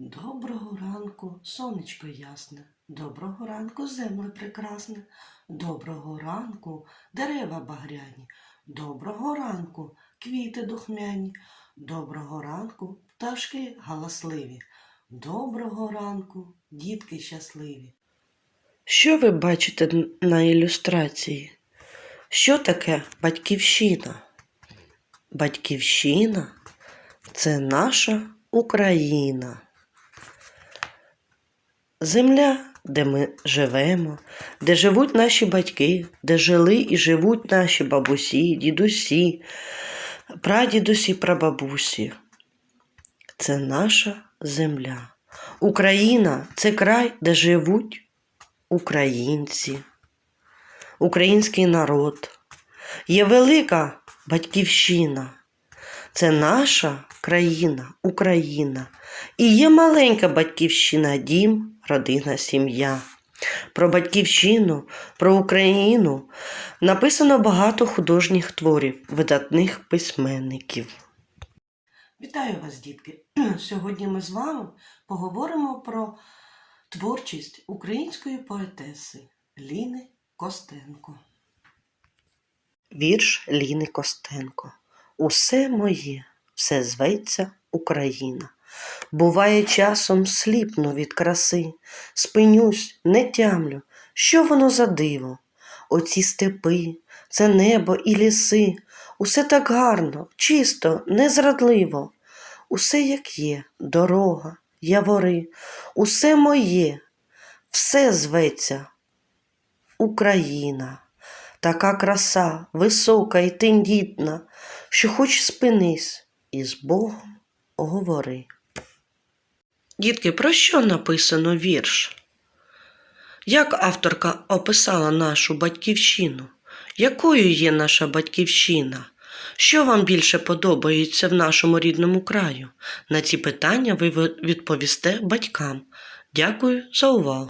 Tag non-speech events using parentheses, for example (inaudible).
Доброго ранку, сонечко ясне, доброго ранку, земле прекрасне, доброго ранку, дерева багряні, доброго ранку, квіти духмяні, доброго ранку, пташки галасливі, доброго ранку, дітки щасливі. Що ви бачите на ілюстрації? Що таке батьківщина? Батьківщина це наша Україна. Земля, де ми живемо, де живуть наші батьки, де жили і живуть наші бабусі, дідусі, прадідусі, прабабусі. Це наша земля. Україна це край, де живуть українці, український народ. Є велика батьківщина. Це наша країна, Україна. І є маленька батьківщина, дім, родина, сім'я. Про батьківщину, про Україну написано багато художніх творів, видатних письменників. Вітаю вас, дітки! (clears throat) Сьогодні ми з вами поговоримо про творчість української поетеси Ліни Костенко. Вірш Ліни Костенко. Усе моє, все зветься Україна. Буває, часом сліпну від краси, спинюсь, не тямлю, що воно за диво. Оці степи, це небо і ліси, усе так гарно, чисто, незрадливо. Усе як є, дорога, явори, усе моє, все зветься Україна. Така краса, висока і тендітна, що хоч спинись і з Богом говори. Дітки, про що написано вірш? Як авторка описала нашу батьківщину? Якою є наша батьківщина? Що вам більше подобається в нашому рідному краю? На ці питання ви відповісте батькам. Дякую за увагу.